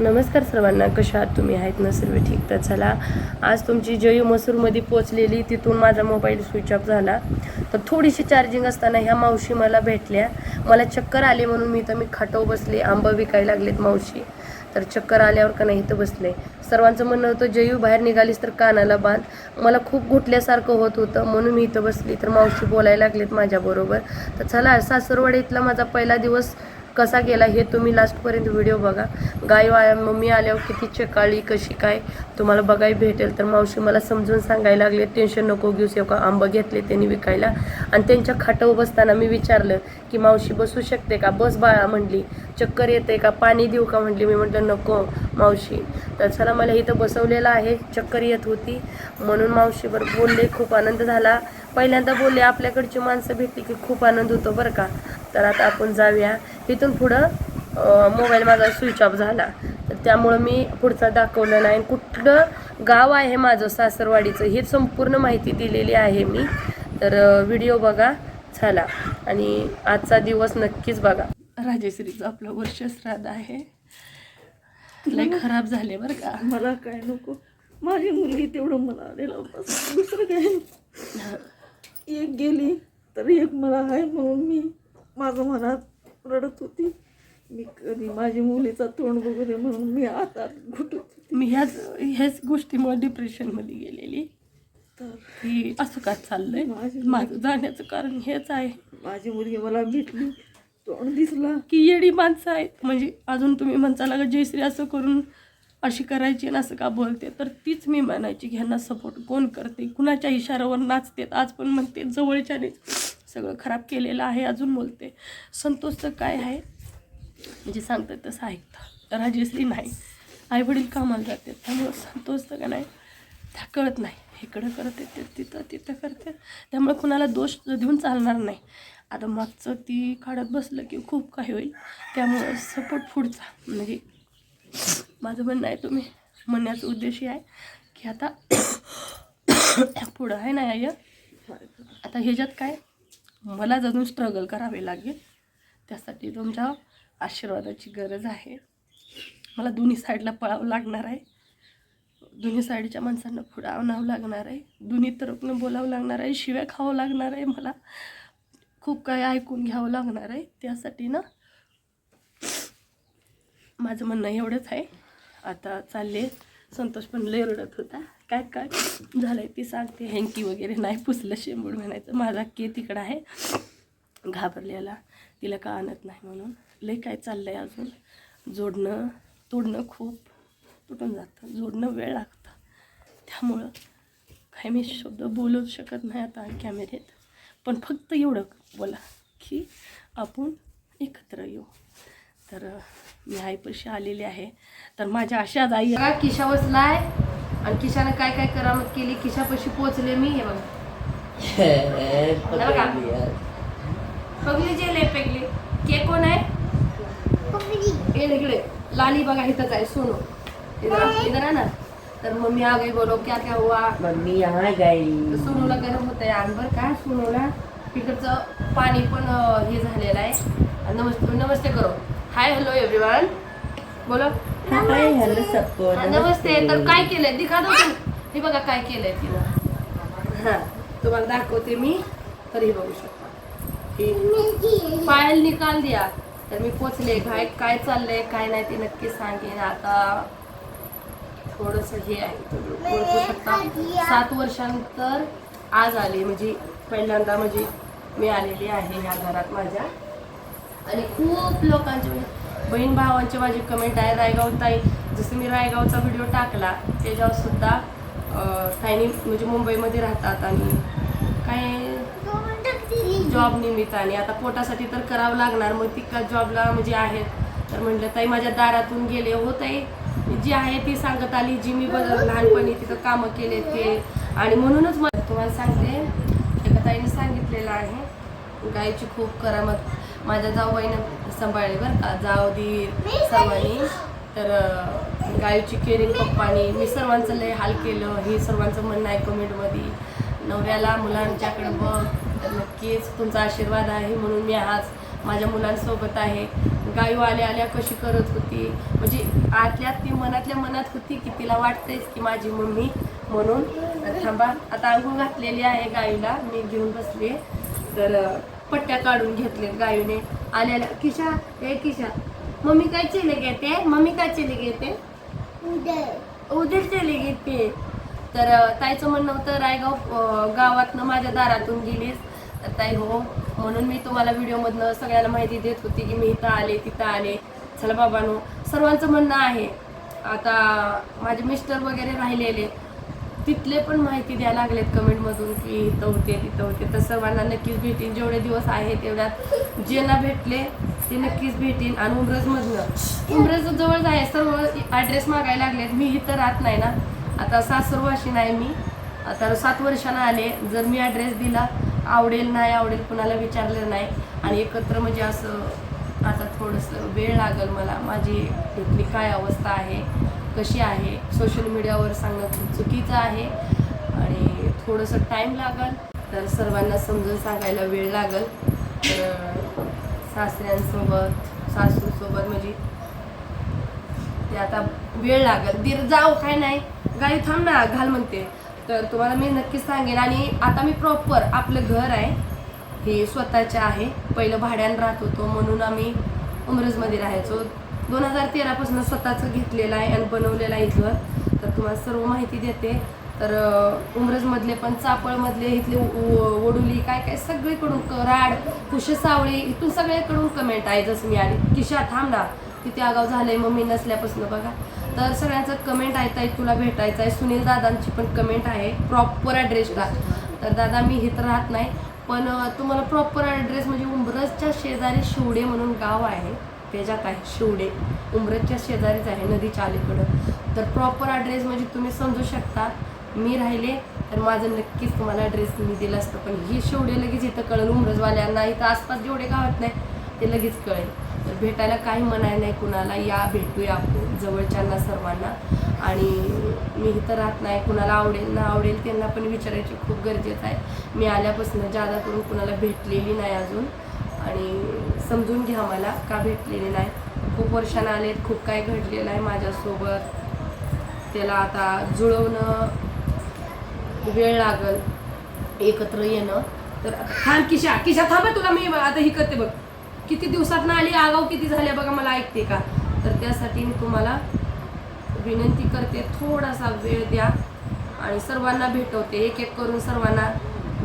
नमस्कार सर्वांना कशा आहात तुम्ही? आहेत ना सर्व ठीक? तर चला आज तुमची जयू मसूरमध्ये पोचलेली तिथून माझा मोबाईल स्विच ऑफ झाला. तर थोडीशी चार्जिंग असताना ह्या मावशी मला भेटल्या. मला चक्कर आले म्हणून मी तर मी खाटव बसले आंबा विकायला लागलेत मावशी. तर चक्कर आल्यावर का नाही इथं बसले. सर्वांचं म्हणणं होतं जयू बाहेर निघालीस तर कानाला बांध. मला खूप घुटल्यासारखं होत होतं म्हणून मी इथं बसली. तर मावशी बोलायला लागलेत माझ्याबरोबर. तर चला सासरवाडीतला माझा पहिला दिवस कसा गेला हे तुम्ही लास्टपर्यंत व्हिडिओ बघा. गाय वाया मम्मी आल्यावर किती चकाळी कशी काय? तुम्हाला बघायला भेटेल. तर मावशी मला समजून सांगायला लागले टेन्शन नको घेऊ सेव का आंबा घेतले त्यांनी विकायला? आणि त्यांच्या खाटावर बसताना मी विचारलं की मावशी बसू शकते का? बस बाळा म्हणली. चक्कर येते का? पाणी देऊ का? म्हटली मी म्हटलं नको मावशी. तर चला मला इथं बसवलेलं आहे. चक्कर येत होती. म्हणून मावशीवर बोलले खूप आनंद झाला. पहिल्यांदा बोलले आपल्याकडची माणसं भेटली की खूप आनंद होतो बरं का? तर आता आपण जाऊया. तिथून पुढं मोबाईल माझा स्विच ऑफ झाला. तर त्यामुळं मी पुढचा दाखवलं नाही. कुठलं गाव आहे माझं सासरवाडीचं हे संपूर्ण माहिती दिलेली आहे मी. तर व्हिडिओ बघा चला. आणि आजचा दिवस नक्कीच बघा. राजेश्रीचं आपलं वर्ष श्राद्ध आहे. लय खराब झाले बरं का? मला काय नको. माझी मुलगी तेवढं मला दुसरं काय. एक गेली तर एक मला आहे म्हणून मी माझं मनात रडत होती. मी कधी माझी मुलीचा तोंड बघू दे म्हणून मी आता घुटत होती. मी ह्याच ह्याच गोष्टीमुळे डिप्रेशनमध्ये गेलेली. तर की असं का चाललंय? माझी- माझं जाण्याचं कारण हेच आहे. माझी मुलगी मला भेटली तोंड दिसला. की येडी माणसं आहेत. म्हणजे अजून तुम्ही म्हणताला का जयश्री असं करून अशी करायची आणि असं का बोलते? तर तीच मी म्हणायची की ह्यांना सपोर्ट कोण करते? कुणाच्या इशाऱ्यावर नाचतेत? आज पण म्हणते जवळच्यानेच. सगळं खराब केलेलं आहे अजून बोलते. संतोषचं काय आहे? म्हणजे सांगतात तसं ऐकतं. राजश्री नाही. आईवडील कामाला जातात. त्यामुळं संतोषचं का नाही. त्या कळत नाही. इकडं करत येते तिथं तिथं करते. त्यामुळे कुणाला दोष देऊन चालणार नाही. आता मागचं ती काढत बसलं की खूप काही होईल. त्यामुळं सपोर्ट पुढचा. म्हणजे माझं म्हणणं आहे तुम्ही म्हणण्याचा उद्देश आहे की आता पुढं आहे ना या आता ह्याच्यात काय? मला अजून स्ट्रगल करावे लागेल. त्यासाठी तुमच्या आशीर्वादाची गरज आहे. मला दोन्ही साईडला पळावं लागणार आहे. दोन्ही साईडच्या माणसांना पुढं आणावं लागणार आहे. दोन्ही तरफनं बोलावं लागणार आहे. शिव्या खावं लागणार आहे. मला खूप काही ऐकून घ्यावं लागणार आहे. त्यासाठी ना माझं म्हणणं एवढंच आहे. आता चालले. संतोष पण लय रडत होता. काय काय? झालंय ती सांगते हँकी वगैरे नाही पुसलं शेंबूड म्हणायचं. माझा के तिकडं आहे. घाबरलेला. तिला का आणत नाही म्हणून. लय काय चाललंय अजून. जोडणं तोडणं खूप तुटून जातं. जोडणं वेळ लागतं. त्यामुळं काय मी शब्द बोलूच शकत नाही आता कॅमेऱ्यात. पण फक्त एवढं बोला की आपण एकत्र येऊ. तर मी आईपाशी आलेली आहे. तर माझ्या अशाच आई बघा किशा बसलाय. आणि किशानं काय काय करामत केली किशापाशी पोचले मी हे बघा. पगली जे ले पेगली. के कोण आहे? इकडे इकडे. लाली बघा इथंच आहे सोनू. इधर आहे ना तर मम्मी आ गई बोलो क्या क्या हुआ? मम्मी यहाँ गई. सोनूला गरम होत आहे अंबर का सोनूला. तिकडचं पाणी पण हे झालेलं आहे. आणि नमस्ते नमस्ते करो. हाय हॅलो एव्हरीवन बोलो. हाय हॅलो सबको. हा, नमस्ते. तर काय केलंय? दिखा दो. हे बघा काय केलंय तिनं हा तुम्हाला दाखवते मी. तर हे बघू शकता. पायल निकाल द्या तर मी पोचले. काय काय चाललंय काय नाही ते नक्की सांगेन. आता थोडस हे आहे. तुम्ही ओळखू शकता. सात वर्षानंतर आज आले. म्हणजे पहिल्यांदा म्हणजे मी आलेली आहे ह्या घरात माझ्या. आणि खूप लोकांचे म्हणजे बहीण भावांचे माझे कमेंट आहे रायगाव ताई. जसं मी रायगावचा व्हिडिओ टाकला त्याच्यावरसुद्धा सुद्धा म्हणजे मुंबईमध्ये राहतात आणि काय जॉब निमित्ताने. आता पोटासाठी तर करावं लागणार मग ती जॉबला म्हणजे आहेत. तर म्हटलं ताई माझ्या दारातून गेले हो ताई. जी आहे ती सांगत आली जी मी बघ लहानपणी तिथं कामं केले ते. आणि म्हणूनच मला तुम्हाला सांगते एका ताईने सांगितलेलं आहे गायची खूप करामत माझ्या जाऊबाईनं सांभाळली बरं का. जाऊ दीर सर्वांनी. तर गायची केरिंग पप्पानी मी सर्वांचं लय हाल केलं. हे सर्वांचं म्हणणं आहे कमेंटमध्ये. नवऱ्याला मुलांच्याकडे बघ. तर नक्कीच तुमचा आशीर्वाद आहे म्हणून मी आज माझ्या मुलांसोबत आहे. गायू आल्या आल्या कशी करत होती? म्हणजे आतल्या ती मनातल्या मनात होती की तिला वाटतेच की माझी मम्मी म्हणून. थांबा आता आंघोळ घातलेली आहे गायूला मी घेऊन बसले तर पट्ट्या काढून घेतले गायूने आल्या आल्या किशा हे किशा मम्मी काय चले घेते? मम्मी काय चले घेते? उद्या चले घेते. तर ताईचं म्हणणं होतं रायगाव गावातनं माझ्या दारातून गेलीस. तर ताई हो म्हणून मी तुम्हाला व्हिडिओमधनं सगळ्याला माहिती देत होती की मी इथं आले तिथं आले. चला बाबांनो. सर्वांचं म्हणणं आहे. आता माझे मिस्टर वगैरे राहिलेले. तिथले पण माहिती द्यायला लागलेत कमेंटमधून की इथं होते तिथं होते. तर सर्वांना नक्कीच भेटीन. जेवढे दिवस आहे तेवढ्यात जे ना भेटले ते नक्कीच भेटीन. आणि उमरजमधनं उमरज जवळच आहे सर्व ॲड्रेस मागायला लागलेत. मी इथं राहत नाही ना. आता सासरवाशी नाही मी. आता सात वर्षानं आले. जर मी ॲड्रेस दिला आवडेल नाही आवडेल कुणाला विचारलं नाही. आणि एकत्र म्हणजे असं आता थोडंसं वेळ लागेल मला. माझी इथली काय अवस्था आहे कशी आहे? सोशल मीडियावर सांगणं खूप चुकीचं आहे. आणि थोडंसं टाईम लागेल तर सर्वांना समजून सांगायला वेळ लागेल. तर सासऱ्यांसोबत सासूसोबत म्हणजे ते आता वेळ लागेल. दीर जाऊ काय नाही. गाई थांब ना घाल म्हणते. तर तुम्हाला मी नक्कीच सांगेन. आणि आता मी प्रॉपर आपलं घर आहे. हे स्वतःचे आहे. पहिलं भाड्यानं राहत होतो म्हणून आम्ही उमरजमध्ये राहायचो. दोन हजार तेरापासून स्वतःचं घेतलेलं आहे आणि बनवलेलं आहे इथलं. तर तुम्हाला सर्व माहिती देते. तर उमरजमधले पण चापळमधले इथले उ- वडुली काय काय सगळीकडून राड कुश सावळी इथून सगळ्याकडून कमेंट आहे जसं मी आली. किशा थांब ना. किती आगाव झालंय मम्मी नसल्यापासून बघा. तर सगळ्यांचं कमेंट आहे ताई तुला भेटायचं आहे. सुनील दादांची पण कमेंट आहे. प्रॉपर ॲड्रेसला तर दादा मी इथं राहत नाही. पण तुम्हाला प्रॉपर ॲड्रेस म्हणजे उमरजच्या शेजारी शिवडे म्हणून गाव आहे. जात आहे शिवडे. उमरजच्या शेजारीच आहे नदीच्या अलीकडं. तर प्रॉपर ॲड्रेस म्हणजे तुम्ही समजू शकता मी राहिले तर माझं नक्कीच तुम्हाला ॲड्रेस मी दिलं असतं. पण ही शेवडे लगेच इथं कळेल उमरजवाल्यांना इथं आसपास जेवढे गावात नाही ते लगेच कळेल. तर भेटायला काही मनाय नाही कुणाला. या भेटूया आपण जवळच्यांना सर्वांना. आणि मी इथं राहत नाही कुणाला आवडेल ना आवडेल त्यांना पण विचारायची खूप गरजेचं आहे. मी आल्यापासून जादा करून कुणाला भेटलेली नाही अजून. आणि समजून घ्या मला का भेटलेले नाही. खूप वर्षानं आलेत खूप काय घडलेलं आहे माझ्यासोबत. त्याला आता जुळवणं वेळ लागल एकत्र येणं. तर थांब किशा किशा थांबा तुला मी आता ही करते बघ. किती दिवसात आली आगाव किती झाल्या बघा मला ऐकते का? तर त्यासाठी मी तुम्हाला विनंती करते थोडासा वेळ द्या. आणि सर्वांना भेटवते एक एक करून सर्वांना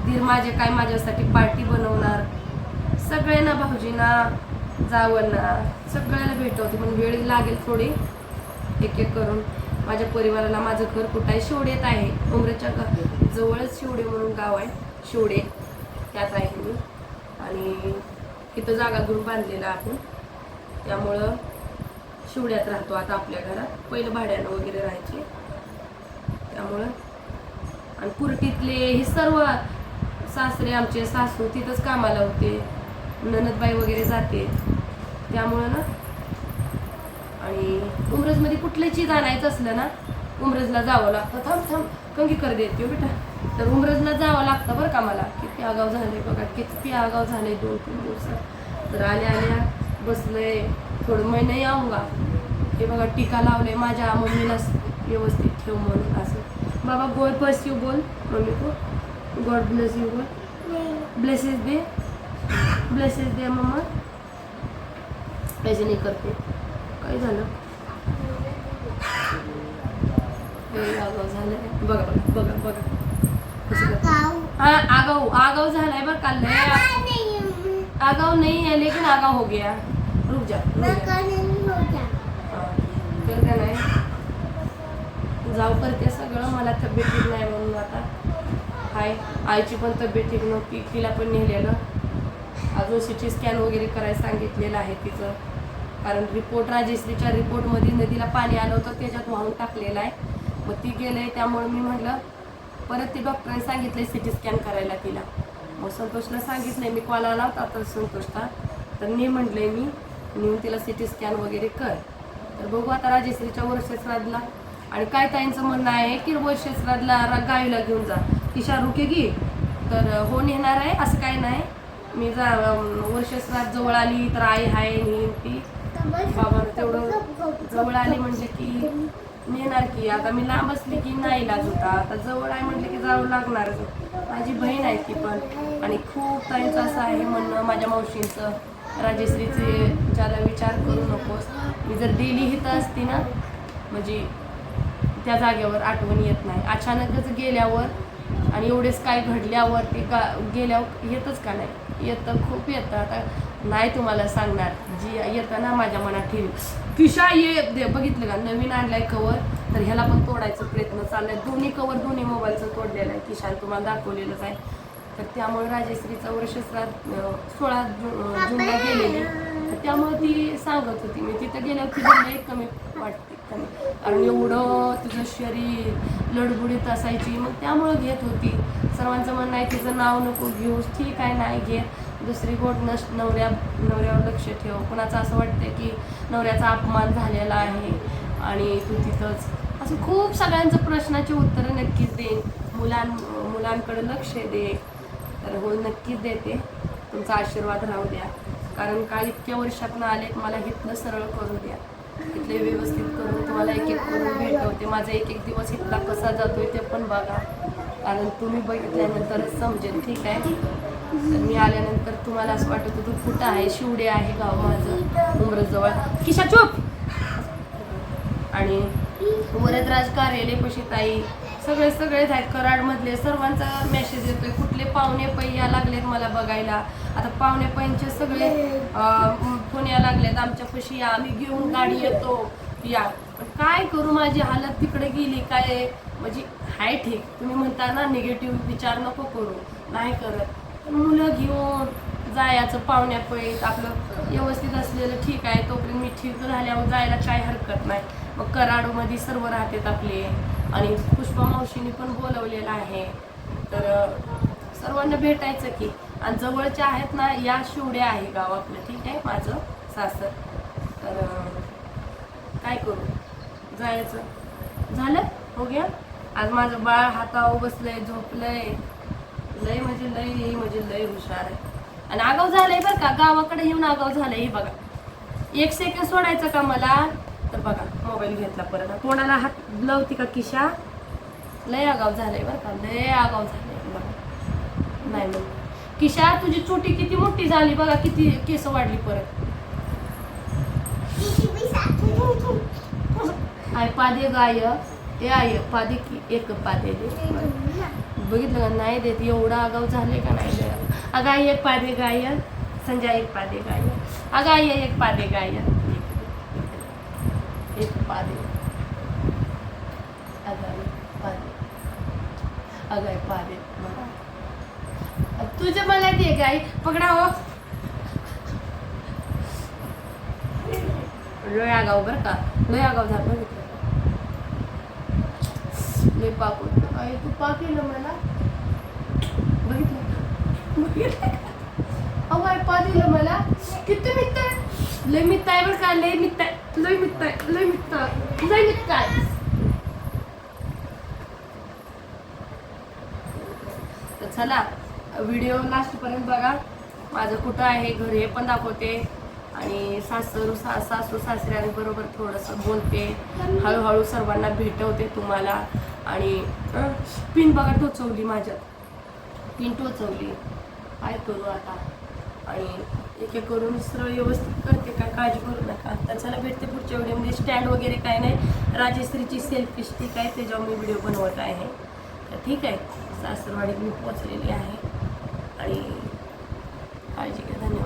दीर माझे काय माझ्यासाठी पार्टी बनवणार सगळ्यांना भाऊजींना जावंना सगळ्याला भेटवते पण वेळ लागेल थोडी. एक एक करून. माझ्या परिवाराला माझं घर कुठं आहे शिवडेत आहे. उमरेच्या ग जवळच शिवडे म्हणून गाव आहे. शिवडे. त्यात आहे मी. आणि तिथं जागा घेऊन बांधलेलं आपण त्यामुळं शिवड्यात राहतो आता आपल्या घरात. पहिलं भाड्यानं वगैरे राहायचे. त्यामुळं. आणि कुर्टीतले हे सर्व सासरे आमचे सासू तिथंच कामाला होते. ननदबाई वगैरे जाते. त्यामुळं ना आणि उमरजमध्ये कुठलं चीज आणायचं असलं ना उमरजला जावं लागतं. थांब थांब कंगी कर देते हो बेटा. तर उमरजला जावं लागतं बरं का मला. किती आगाव झाले बघा किती आगाव झाले दोन तीन दिवसात. तर आल्या आल्या बसलंय. थोडं महिना नाही आऊंगा हे बघा टीका लावले माझ्या मम्मीला व्यवस्थित ठेव म्हणून असं. बाबा गोड बस यू बोल. मम्मी को गॉड ब्लेस यू बोल. ब्लेसेस दे ब्लेसेस दे मम्मा नाही करते काय झालं आगाव झालंय बघा बघा बघा बघा. हा आगाऊ आगाऊ झालाय बरं का लय आगाऊ नहीं है लेकिन आगाऊ हो गया रुक जा. तर का नाही जाऊ करते सगळं मला तब्येत ठीक नाही म्हणून आता हाय आईची पण तब्येत ठीक नव्हती तिला पण नेलेलं अजून सी टी स्कॅन वगैरे करायला सांगितलेलं आहे तिचं. कारण रिपोर्ट राजेश्रीच्या रिपोर्टमध्ये नदीला पाणी आलं होतं त्याच्यात वाहून टाकलेलं आहे. मग ती गेले त्यामुळे मी म्हटलं परत ते डॉक्टरांनी सांगितले सी टी स्कॅन करायला तिला. मग संतोषला सांगितलं मी कॉल आला होता तर संतोषला. तर मी म्हटलंय मी नेऊन तिला सी टी स्कॅन वगैरे कर. तर बघू आता राजेश्रीच्या वर्षश्राद्धला आणि काय ताईंचं म्हणणं आहे की वर्षश्राद्धला गाईला घेऊन जा. ती शाहरुख की तर हो नेणार आहे असं काय नाही. मी जा वर्षश्रात जवळ आली तर आई हाय आणि ती बाबा तेवढं जवळ आली म्हणजे की नेणार की. आता मी लांब असली की नाही इलाज होता. आता जवळ आहे म्हटलं की जावं लागणारच. माझी बहीण आहे ती पण. आणि खूप ताईंचं असं आहे म्हणणं माझ्या मावशींचं. राजेश्रीचे ज्याला विचार करू नकोस. मी जर डेली इथं असती ना म्हणजे त्या जागेवर आठवण येत नाही. अचानकच गेल्यावर आणि एवढेच काय घडल्यावर ते का गेल्यावर येतच का नाही? येतं खूप येतं. आता नाही तुम्हाला सांगणार. जी येतं ना माझ्या मनात ठेवी. किशा ये दे बघितलं का? नवीन आणलाय कवर तर ह्याला पण तोडायचा प्रयत्न चाललाय. दोन्ही कवर दोन्ही मोबाईलचं तोडलेलं आहे. किशान तुम्हाला दाखवलेलंच आहे. तर त्यामुळे राजेश्रीचा वर्षश्रात सोळा जू जूनला गेलेली. तर त्यामुळे ती सांगत होती. मी तिथं गेल्यावर तिथं कमी वाटते. कमी कारण एवढं तुझं शरीर लडबुडीत असायची मग त्यामुळं घेत होती. सर्वांचं म्हणणं आहे तिचं नाव नको घेऊस ठीक आहे नाही घेत. दुसरी गोट नश नवऱ्या नवऱ्यावर लक्ष ठेव. कुणाचं असं वाटतं की नवऱ्याचा अपमान झालेला आहे आणि तू तिथंच. असं खूप सगळ्यांचं प्रश्नाची उत्तरं नक्कीच देईन मुलां मुलांकडे लक्ष दे. तर हो नक्कीच देते. तुमचा आशीर्वाद राहू द्या. कारण काल इतक्या वर्षातनं आले मला इथलं सरळ करू द्या. इथले व्यवस्थित करून तुम्हाला एक एक करून भेटवते. माझा एक एक दिवस इथला कसा जातोय ते पण बघा. कारण तुम्ही बघितल्यानंतरच समजेल ठीक आहे? तर मी आल्यानंतर तुम्हाला असं वाटत होतं कुठं आहे? शिवडे आहे गाव माझं उमरजवळ. किशा चुप! आणि वरदराज कार्यालय ताई सगळे सगळेच आहेत कराडमधले. सर्वांचा मेसेज येतोय. कुठले पाहुणे पै या लागलेत मला बघायला. आता पाहुणे पैंचे सगळे पुण्या फोन या लागलेत. आमच्या पशी या. आम्ही घेऊन गाडी येतो. या. पण काय करू? माझी हालत तिकडे गेली. काय? म्हणजे हाय ठीक. तुम्ही म्हणता ना निगेटिव्ह विचार नको करू. नाही करत. मुलं घेऊन जायचं पाहुण्या पैत आपलं व्यवस्थित असलेलं ठीक आहे. तोपर्यंत ठीक झाल्यावर जायला काय हरकत नाही. मग कराडमध्ये सर्व राहतात आपले. आणि पुष्पा मावशीने पण बोलवलेलं आहे. तर सर्वांना भेटायचं की. आणि जवळच्या आहेत ना या शिवड्या आहे गाव आपलं. ठीक आहे माझं सासर. तर काय करू? जायचं. झालं? हो गया? आज माझं बाळ हातावर बसलंय झोपलंय. लय म्हणजे लय म्हणजे लय हुशार आहे. आणि आगाव झालंय बरं का? गावाकडे येऊन आगाव झालंय हे बघा. एक सेकंड सोडायचं का मला? तर बघा मोबाईल घेतला परत. कोणाला हात लावती का किशा? लय आगाव झालंय बरं का लय आगाव झालंय. बघा. नाही मग किशा तुझी चोटी किती मोठी झाली बघा किती केस वाढली परत. आय पादे गाय ए आय पादे की एक पादे दे. बघितलं का? नाही देत. एवढा आगाव झाले का नाही? लय. एक पादे गाय संजय एक पादे गाय अगं आई एक पादे गाय एक पादे अगं पादे अगं आई, पादे मला. तुझं मला दे गाई पकडा हो लय आगाव बरं का. लय आगाव झालं बघितलं लय पाक होतं. आई तू पाक केलं मला. बघितलं? बघितलं अहो आई दिलं मला. किती मित्त आहे? लय मित्त आहे बरं का लय मित्त आहे. लय मित्त आहे लय मित्त आहे. लय मित्त आहे. तर चला व्हिडिओ लास्टपर्यंत बघा. माझं कुठं आहे घर हे पण दाखवते. आणि सासरू सा सासू सासऱ्यांबरोबर थोडंसं बोलते. हळूहळू सर्वांना भेटवते तुम्हाला. आणि पिन बघा टोचवली माझ्यात. पिन टोचवली. काय करू आता. आणि एक एक करून सरळ व्यवस्थित करते काय काळजी करू नका. आता चला भेटते पुढच्या व्हिडिओमध्ये स्टँड वगैरे काय नाही. राजेश्रीची सेल्फी स्टिक आहे त्याच्यावर मी व्हिडिओ बनवत आहे. तर ठीक आहे. सासरवाडी मी पोचलेली आहे. आणि काळजी घ्या. धन्यवाद.